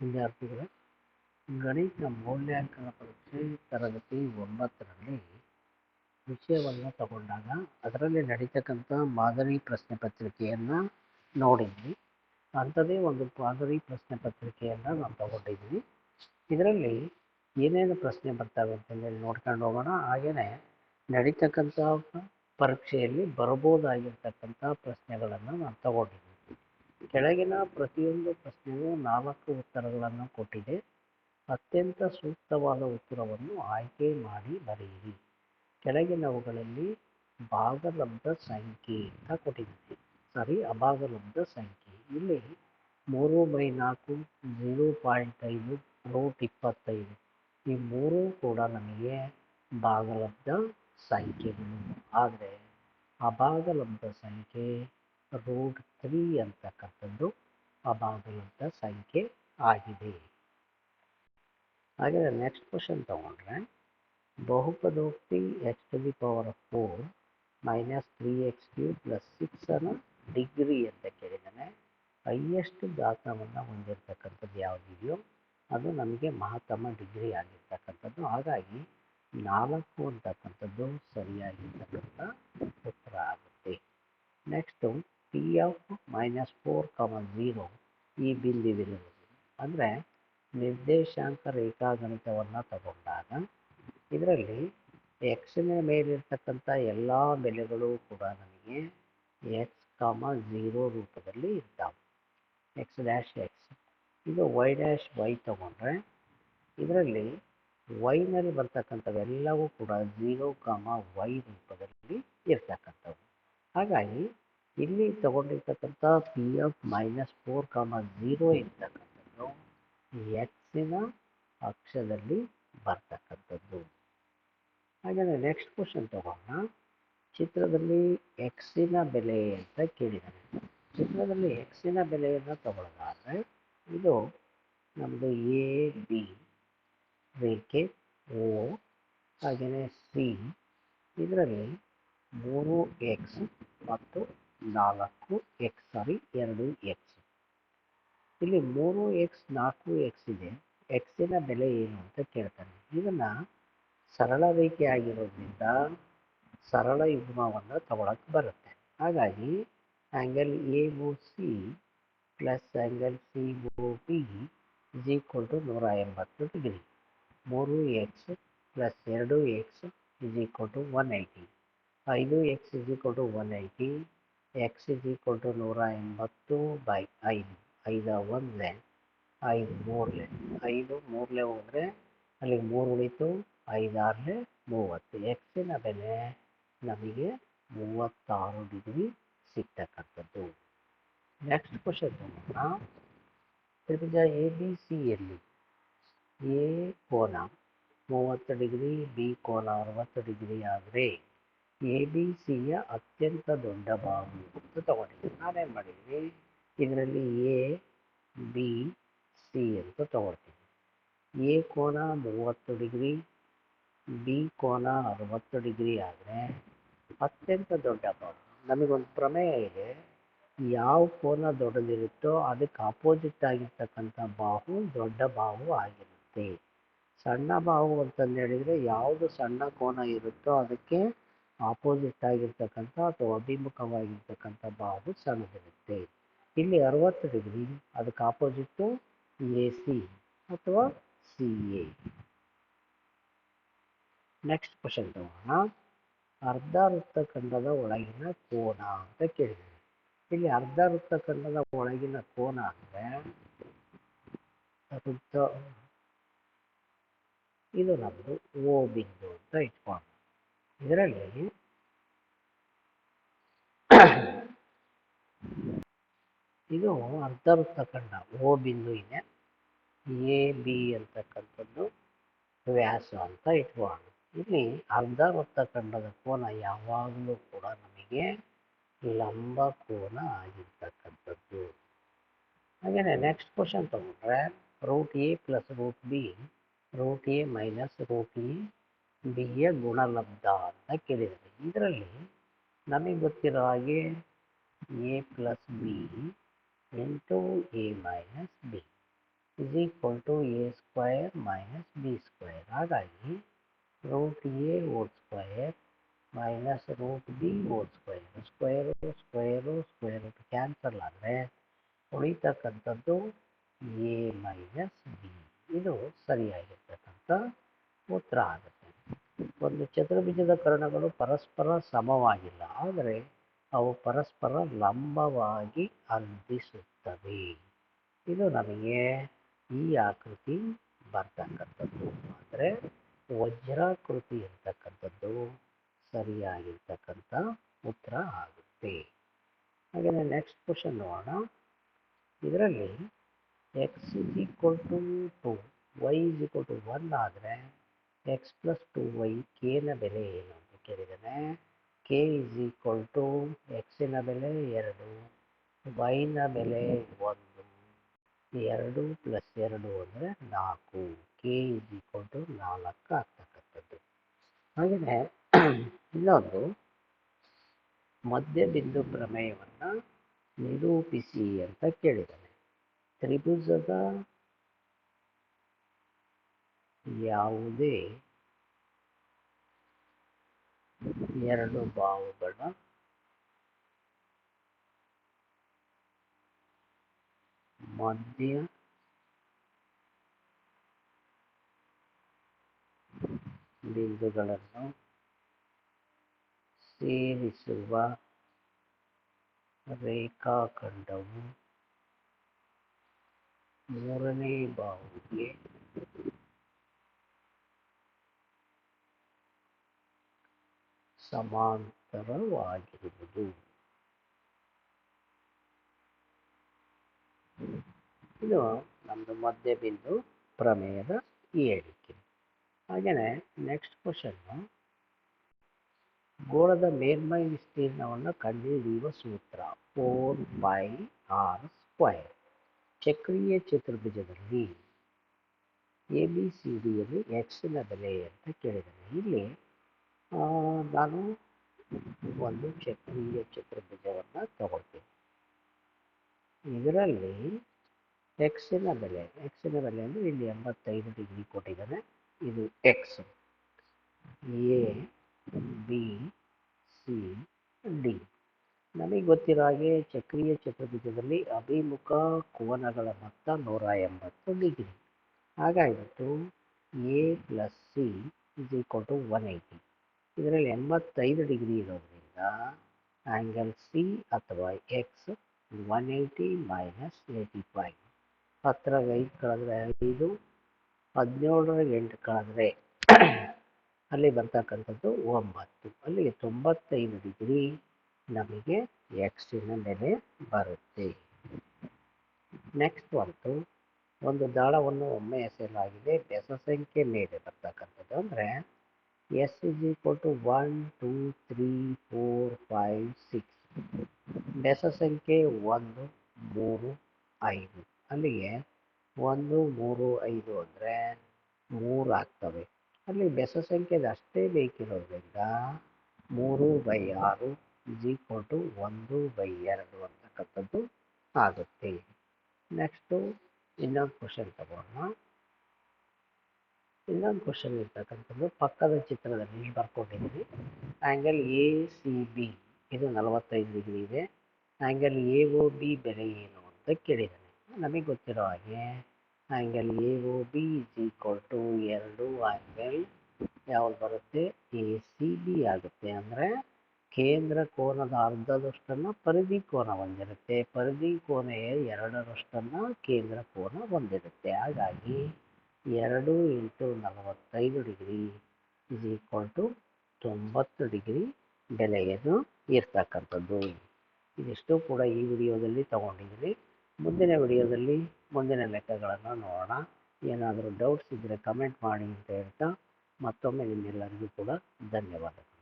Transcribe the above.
ವಿದ್ಯಾರ್ಥಿಗಳೇ ಗಣಿತ ಮೌಲ್ಯಾಂಕನ ಪರೀಕ್ಷೆ ತರಗತಿ ಒಂಬತ್ತರಲ್ಲಿ ವಿಷಯವನ್ನು ತಗೊಂಡಾಗ ಅದರಲ್ಲಿ ನಡೀತಕ್ಕಂಥ ಮಾದರಿ ಪ್ರಶ್ನೆ ಪತ್ರಿಕೆಯನ್ನು ನೋಡಿದ್ವಿ. ಅಂಥದ್ದೇ ಒಂದು ಮಾದರಿ ಪ್ರಶ್ನೆ ಪತ್ರಿಕೆಯನ್ನು ನಾವು ತಗೊಂಡಿದ್ವಿ ಇದರಲ್ಲಿ ಏನೇನು ಪ್ರಶ್ನೆ ಬರ್ತವೆ ಅಂತಂದೇಳಿ ನೋಡ್ಕೊಂಡು ಹೋಗೋಣ. ಹಾಗೆಯೇ ನಡೀತಕ್ಕಂಥ ಪರೀಕ್ಷೆಯಲ್ಲಿ ಬರ್ಬೋದಾಗಿರ್ತಕ್ಕಂಥ ಪ್ರಶ್ನೆಗಳನ್ನು ನಾವು ತಗೊಂಡಿದ್ದೀನಿ. ಕೆಳಗಿನ ಪ್ರತಿಯೊಂದು ಪ್ರಶ್ನೆಗೂ ನಾಲ್ಕು ಉತ್ತರಗಳನ್ನು ಕೊಟ್ಟಿದೆ. ಅತ್ಯಂತ ಸೂಕ್ತವಾದ ಉತ್ತರವನ್ನು ಆಯ್ಕೆ ಮಾಡಿ ಬರೆಯಿರಿ. ಕೆಳಗಿನವುಗಳಲ್ಲಿ ಭಾಗಲಬ್ಧ ಸಂಖ್ಯೆ ಅಂತ ಕೊಟ್ಟಿದೆ ಸಾರಿ, ಅಭಾಗಲಬ್ಧ ಸಂಖ್ಯೆ. ಇಲ್ಲಿ ಮೂರು ಬೈ ನಾಲ್ಕು ಜೀರೋ ಪಾಯಿಂಟ್ ಐದು, ರೂಟ್ ಇಪ್ಪತ್ತೈದು. ಈ ಮೂರೂ ಕೂಡ ನಮಗೆ ಭಾಗಲಬ್ಧ ಸಂಖ್ಯೆಗಳು. ಆದರೆ ಅಭಾಗಲಬ್ಧ ಸಂಖ್ಯೆ ರೂಟ್ ತ್ರೀ ಅಂತಕ್ಕಂಥದ್ದು ಅಭಾಗಲಬ್ಧ ಸಂಖ್ಯೆ ಆಗಿದೆ. ಹಾಗೆ ನೆಕ್ಸ್ಟ್ ಕ್ವಶನ್ ತಗೊಂಡ್ರೆ, ಬಹುಪದೋಕ್ತಿ x to the power of four minus three x cube plus ಸಿಕ್ಸನ್ನು degree ಅಂತ ಕೇಳಿದ್ದಾನೆ. ಹೈಯೆಸ್ಟ್ ಘಾತವನ್ನು ಹೊಂದಿರತಕ್ಕಂಥದ್ದು ಯಾವುದಿದೆಯೋ ಅದು ನಮಗೆ ಮಹತ್ತಮ ಡಿಗ್ರಿ ಆಗಿರ್ತಕ್ಕಂಥದ್ದು. ಹಾಗಾಗಿ ನಾಲ್ಕು ಅಂತಕ್ಕಂಥದ್ದು ಸರಿಯಾಗಿರ್ತಕ್ಕಂಥ ಉತ್ತರ ಆಗುತ್ತೆ. Next P of minus four comma zero ಈ ಬಿಂದುವಿರುವುದು ಅಂದರೆ ನಿರ್ದೇಶಾಂಕ ರೇಖಾಗಣಿತವನ್ನು ತಗೊಂಡಾಗ ಇದರಲ್ಲಿ ಎಕ್ಸಿನ ಮೇಲಿರ್ತಕ್ಕಂಥ ಎಲ್ಲ ಬೆಲೆಗಳು ಕೂಡ ನನಗೆ ಎಕ್ಸ್ ಕಾಮ ಝೀರೋ ರೂಪದಲ್ಲಿ ಇರ್ತಾವೆ. ಎಕ್ಸ್ ಡ್ಯಾಶ್ ಎಕ್ಸ್ ಇದು ವೈ ಡ್ಯಾಶ್ ವೈ ತಗೊಂಡ್ರೆ ಇದರಲ್ಲಿ ವೈನಲ್ಲಿ ಬರ್ತಕ್ಕಂಥವೆಲ್ಲವೂ ಕೂಡ ಝೀರೋ ಕಾಮ ವೈ ರೂಪದಲ್ಲಿ ಇರ್ತಕ್ಕಂಥವು. ಹಾಗಾಗಿ ಇಲ್ಲಿ ತಗೊಂಡಿರ್ತಕ್ಕಂಥ P F minus four comma zero ಇರ್ತಕ್ಕಂಥದ್ದು ಎಕ್ಸಿನ ಅಕ್ಷದಲ್ಲಿ ಬರ್ತಕ್ಕಂಥದ್ದು. ಹಾಗೆಯೇ ನೆಕ್ಸ್ಟ್ ಕ್ವಶನ್ ತಗೋಣ. ಚಿತ್ರದಲ್ಲಿ ಎಕ್ಸಿನ ಬೆಲೆ ಅಂತ ಕೇಳಿದ್ದಾರೆ. ಚಿತ್ರದಲ್ಲಿ ಎಕ್ಸಿನ ಬೆಲೆಯನ್ನು ತಗೊಳ್ಳೋದಾದರೆ ಇದು ನಮ್ಮದು ಎ ಬಿ ರೇಖೆ ಓ ಹಾಗೆಯೇ ಸಿ ಇದರಲ್ಲಿ ಮೂರು ಎಕ್ಸ್ ಮತ್ತು ನಾಲ್ಕು ಎಕ್ಸ್ ಸಾರಿ ಎರಡು ಎಕ್ಸ್ ಇಲ್ಲಿ ಮೂರು ಎಕ್ಸ್ ನಾಲ್ಕು ಎಕ್ಸ್ ಇದೆ. ಎಕ್ಸಿನ ಬೆಲೆ ಏನು ಅಂತ ಕೇಳ್ತಾರೆ. ಇದನ್ನು ಸರಳ ರೇಖೆ ಆಗಿರೋದ್ರಿಂದ ಸರಳ ಯುಗ್ಮವನ್ನು ತಗೊಳಕ್ಕೆ ಬರುತ್ತೆ. ಹಾಗಾಗಿ angle A O C plus angle C O P is equal to ನೂರ ಎಂಬತ್ತು ಡಿಗ್ರಿ ಮೂರು ಎಕ್ಸ್ ಪ್ಲಸ್ ಎರಡು x is equal to one eighty ಐದು x is equal to one eighty x is equal to ನೂರ ಎಂಬತ್ತು by ಐದು. ಐದ ಒಂದಲೆ, ಐದು ಮೂರಲೆ. ಐದು ಮೂರಲೆ ಹೋದರೆ ಅಲ್ಲಿಗೆ ಮೂರು ಉಳಿತು ಐದಾರಲೆ ಮೂವತ್ತು. ಎಕ್ಸಿನ ಬೆಲೆ ನಮಗೆ ಮೂವತ್ತಾರು ಡಿಗ್ರಿ ಸಿಗ್ತಕ್ಕಂಥದ್ದು. ನೆಕ್ಸ್ಟ್ ಕ್ವಶನ್ ತಗೋಣ ತ್ರಿಭುಜ ಎ ಬಿ ಸಿಯಲ್ಲಿ ಎ ಕೋನ ಮೂವತ್ತು ಡಿಗ್ರಿ ಬಿ ಕೋನ ಅರವತ್ತು ಡಿಗ್ರಿ ಆದರೆ ಎ ಬಿ ಸಿಯ ಅತ್ಯಂತ ದೊಡ್ಡ ಬಾಹು ಅಂತ ತಗೊಂಡಿದ್ದೀನಿ ನಾನೇನು ಮಾಡಿದ್ದೀನಿ ಇದರಲ್ಲಿ ಎ, ಬಿ, ಸಿ ಅಂತ ತಗೊಳ್ತೀನಿ ಎ ಕೋನ ಮೂವತ್ತು ಡಿಗ್ರಿ, ಬಿ ಕೋನ ಅರವತ್ತು ಡಿಗ್ರಿ ಆದರೆ ಅತ್ಯಂತ ದೊಡ್ಡ ಬಾಹು ನಮಗೊಂದು ಪ್ರಮೇಯ ಇದೆ. ಯಾವ ಕೋನ ದೊಡ್ಡದಿರುತ್ತೋ ಅದಕ್ಕೆ ಅಪೋಸಿಟ್ ಆಗಿರ್ತಕ್ಕಂಥ ಬಾಹು ದೊಡ್ಡ ಬಾಹು ಆಗಿರುತ್ತೆ. ಸಣ್ಣ ಬಾಹು ಅಂತಂದು ಹೇಳಿದರೆ ಯಾವುದು ಸಣ್ಣ ಕೋನ ಇರುತ್ತೋ ಅದಕ್ಕೆ ಆಪೋಸಿಟ್ ಆಗಿರ್ತಕ್ಕಂಥ ಅಥವಾ ಅಭಿಮುಖವಾಗಿರ್ತಕ್ಕಂಥ ಬಾಹು ಸಣ್ಣದಿರುತ್ತೆ ಇಲ್ಲಿ ಅರವತ್ತು ಡಿಗ್ರಿ ಅದಕ್ಕೆ ಆಪೋಸಿಟ್ಟು ಎ ಸಿ ಅಥವಾ ಸಿ ಎ ನೆಕ್ಸ್ಟ್ ಕ್ವಶನ್ ತಗೋಣ ಅರ್ಧ ವೃತ್ತಖಂಡದ ಒಳಗಿನ ಕೋನ ಅಂತ ಕೇಳಿದೆ ಇಲ್ಲಿ ಅರ್ಧ ವೃತ್ತಖಂಡದ ಒಳಗಿನ ಕೋನ ಅಂದರೆ ಇದು ನಮ್ಮದು ಓ ಬಿಂದು ಅಂತ ಇಟ್ಕೊಂಡು ಇದರಲ್ಲಿ ಇದು ಅರ್ಧ ವೃತ್ತಖಂಡ ಓ ಬಿಂದು ಇದೆ. ಎ, ಬಿ ಅಂತಕ್ಕಂಥದ್ದು ವ್ಯಾಸ ಅಂತ ಇಟ್ಕೊಂಡು ಇಲ್ಲಿ ಅರ್ಧ ವೃತ್ತಖಂಡದ ಕೋನ ಯಾವಾಗಲೂ ಕೂಡ ನಮಗೆ ಲಂಬ ಕೋನ ಆಗಿರ್ತಕ್ಕಂಥದ್ದು. ಹಾಗೆಯೇ ನೆಕ್ಸ್ಟ್ ಕ್ವಶನ್ ತಗೊಂಡ್ರೆ root A plus root B root A minus root A ಬಿಯ ಗುಣಲಬ್ಧ ಅಂತ ಕೇಳಿದ್ದಾರೆ. ಇದರಲ್ಲಿ ನಮಗೆ ಗೊತ್ತಿರೋ ಹಾಗೆ A plus B into A minus B is equal to A square minus B square ಹಾಗಾಗಿ root A whole square minus root B whole square square square square root cancel ಆದರೆ ಉಳಿತಕ್ಕಂಥದ್ದು ಎ ಮೈನಸ್ ಬಿ ಇದು ಸರಿಯಾಗಿರ್ತಕ್ಕಂಥ ಉತ್ತರ ಆಗುತ್ತೆ. ಒಂದು ಚತುರ್ಭುಜದ ಕರ್ಣಗಳು ಪರಸ್ಪರ ಸಮವಾಗಿಲ್ಲ, ಆದರೆ ಅವು ಪರಸ್ಪರ ಲಂಬವಾಗಿ ಅಂದಿಸುತ್ತವೆ ಇದು ನಮಗೆ ಈ ಆಕೃತಿ ಬರ್ತಕ್ಕಂಥದ್ದು. ಅಂದರೆ ವಜ್ರಾಕೃತಿ ಇರ್ತಕ್ಕಂಥದ್ದು, ಸರಿಯಾಗಿರ್ತಕ್ಕಂಥ ಉತ್ತರ ಆಗುತ್ತೆ. ಹಾಗೆಯೇ ನೆಕ್ಸ್ಟ್ ಕ್ವಶನ್ ನೋಡೋಣ. ಇದರಲ್ಲಿ x is equal to two y equal to one ಆದರೆ ಎಕ್ಸ್ ಪ್ಲಸ್ ಟು ವೈ ಕೆನ ಬೆಲೆ ಏನು ಅಂತ ಕೇಳಿದ್ದಾನೆ. ಕೆ ಇಸ್ ಈಕ್ವಲ್ ಟು ಎಕ್ಸಿನ ಬೆಲೆ ಎರಡು ವೈನ ಬೆಲೆ ಒಂದು, ಎರಡು ಪ್ಲಸ್ ಎರಡು ಅಂದರೆ ನಾಲ್ಕು. ಕೆ ಇಸ್ ಈಕ್ವಲ್ ಟು ನಾಲ್ಕು ಆಗ್ತಕ್ಕಂಥದ್ದು. ಹಾಗೆಯೇ ಇನ್ನೊಂದು, ಮಧ್ಯಬಿಂದು ಪ್ರಮೇಯವನ್ನು ನಿರೂಪಿಸಿ ಅಂತ ಕೇಳಿದ್ದಾನೆ. ತ್ರಿಭುಜದ ಯಾವುದೇ ಎರಡು ಬಾವುಗಳ ಮಧ್ಯ ಬಿಂದುಗಳನ್ನು ಸೇರಿಸುವ ರೇಖಾಖಂಡವು ಮೂರನೇ ಬಾಹುಗೆ ಸಮಾಂತರವಾಗಿರುವುದು. ಇದು ನಮ್ಮದು ಮಧ್ಯಬಿಂದು ಪ್ರಮೇಯದ ಹೇಳಿಕೆ ಹಾಗೆಯೇ ನೆಕ್ಸ್ಟ್ ಕ್ವಶನ್ನು ಗೋಳದ ಮೇಲ್ಮೈ ವಿಸ್ತೀರ್ಣವನ್ನು ಕಂಡುಹಿಡಿಯುವ ಸೂತ್ರ ಫೋರ್ ಬೈ ಆರ್ ಸ್ಕ್ವಯರ್ ಚಕ್ರೀಯ ಚತುರ್ಭುಜದಲ್ಲಿ ಎ ಬಿ ಸಿ ಡಿಯಲ್ಲಿ ಎಕ್ಸಿನ ಬೆಲೆ ಅಂತ ಕೇಳಿದರೆ ಇಲ್ಲಿ ನಾನು ಒಂದು ಚಕ್ರೀಯ ಚತುರ್ಭುಜವನ್ನು ತಗೊಳ್ತೀನಿ. ಇದರಲ್ಲಿ ಎಕ್ಸಿನ ಬೆಲೆ ಎಕ್ಸಿನ ಬೆಲೆ ಅಂದರೆ ಇಲ್ಲಿ ಎಂಬತ್ತೈದು ಡಿಗ್ರಿ ಕೊಟ್ಟಿದ್ದಾನೆ ಇದು x A B C D ನಮಗೆ ಗೊತ್ತಿರೋ ಹಾಗೆ ಚಕ್ರೀಯ ಚತುರ್ಭುಜದಲ್ಲಿ ಅಭಿಮುಖ ಕೋನಗಳ ಮೊತ್ತ ನೂರ ಎಂಬತ್ತು degree ಹಾಗಾಗಿಬಿಟ್ಟು A plus C is equal to one eighty ಇದರಲ್ಲಿ ಎಂಬತ್ತೈದು ಡಿಗ್ರಿ ಇರೋದ್ರಿಂದ ಆ್ಯಂಗಲ್ ಸಿ ಅಥವಾ x one eighty minus eighty five ಹತ್ತರಾಗ ಐದು ಕಳೆದ್ರೆ ಐದು ಹದಿನೇಳರಾಗ ಎಂಟು ಕಳೆದ್ರೆ ಅಲ್ಲಿ ಬರ್ತಕ್ಕಂಥದ್ದು ಒಂಬತ್ತು. ಅಲ್ಲಿಗೆ ತೊಂಬತ್ತೈದು ಡಿಗ್ರಿ ನಮಗೆ ಎಕ್ಸಿನ ಬೆಲೆ ಬರುತ್ತೆ. ನೆಕ್ಸ್ಟ್ ಬಂತು. ಒಂದು ದಾಳವನ್ನು ಒಮ್ಮೆ ಎಸೆಯಲಾಗಿದೆ. ಬೆಸ ಸಂಖ್ಯೆ ಮೇಲೆ ಬರ್ತಕ್ಕಂಥದ್ದು ಅಂದರೆ S is equal to one two three four five six ಬೆಸ ಸಂಖ್ಯೆ ಒಂದು, ಮೂರು, ಐದು. ಅಲ್ಲಿಗೆ ಒಂದು, ಮೂರು, ಐದು ಅಂದರೆ ಮೂರು ಆಗ್ತವೆ. ಅಲ್ಲಿ ಬೆಸ ಸಂಖ್ಯೆದು ಅಷ್ಟೇ ಬೇಕಿರೋದ್ರಿಂದ ಮೂರು ಬೈ ಆರು ಇಸ್ ಈಕ್ವಲ್ ಟು ಒಂದು ಬೈ ಎರಡು ಅಂತಕ್ಕಂಥದ್ದು ಆಗುತ್ತೆ. ನೆಕ್ಸ್ಟು ಇನ್ನೊಂದು ಕ್ವಶನ್ ತಗೋಣ. ಇನ್ನೊಂದು ಕ್ವಶನ್ ಇರ್ತಕ್ಕಂಥದ್ದು. ಪಕ್ಕದ ಚಿತ್ರದಲ್ಲಿ ಬರ್ಕೊಂಡಿದ್ದೀನಿ ಆ್ಯಂಗಲ್ ಎ ಸಿ ಬಿ ಇದು ನಲವತ್ತೈದು ಡಿಗ್ರಿ ಇದೆ. ಆ್ಯಂಗಲ್ ಎ ಒ ಬಿ ಬೆಲೆ ಏನು ಅಂತ ಕೇಳಿದ್ದಾನೆ. ನಮಗೆ ಗೊತ್ತಿರೋ ಹಾಗೆ angle A O B is equal to ಎರಡು ಆ್ಯಂಗಲ್ ಯಾವ್ದು ಬರುತ್ತೆ? ಎ ಸಿ ಬಿ ಆಗುತ್ತೆ. ಅಂದರೆ ಕೇಂದ್ರ ಕೋನದ ಅರ್ಧದಷ್ಟನ್ನು ಪರಿಧಿ ಕೋನ ಹೊಂದಿರುತ್ತೆ. ಪರಿಧಿ ಕೋನ ಎರಡರಷ್ಟನ್ನು ಕೇಂದ್ರ ಕೋನ ಹೊಂದಿರುತ್ತೆ. ಹಾಗಾಗಿ ಎರಡು ಇಂಟು ನಲವತ್ತೈದು ಡಿಗ್ರಿ ಇಸ್ ಈಕ್ವಲ್ ಟು ತೊಂಬತ್ತು ಡಿಗ್ರಿ ಬೆಲೆಯನ್ನು ಇರ್ತಕ್ಕಂಥದ್ದು. ಇದಿಷ್ಟು ಕೂಡ ಈ ವಿಡಿಯೋದಲ್ಲಿ ತಗೊಂಡಿದ್ದೀನಿ ಮುಂದಿನ ವಿಡಿಯೋದಲ್ಲಿ ಮುಂದಿನ ಲೆಕ್ಕಗಳನ್ನು ನೋಡೋಣ. ಏನಾದರೂ ಡೌಟ್ಸ್ ಇದ್ದರೆ ಕಮೆಂಟ್ ಮಾಡಿ ಅಂತ ಹೇಳ್ತಾ ಮತ್ತೊಮ್ಮೆ ನಿಮ್ಮೆಲ್ಲರಿಗೂ ಕೂಡ ಧನ್ಯವಾದಗಳು.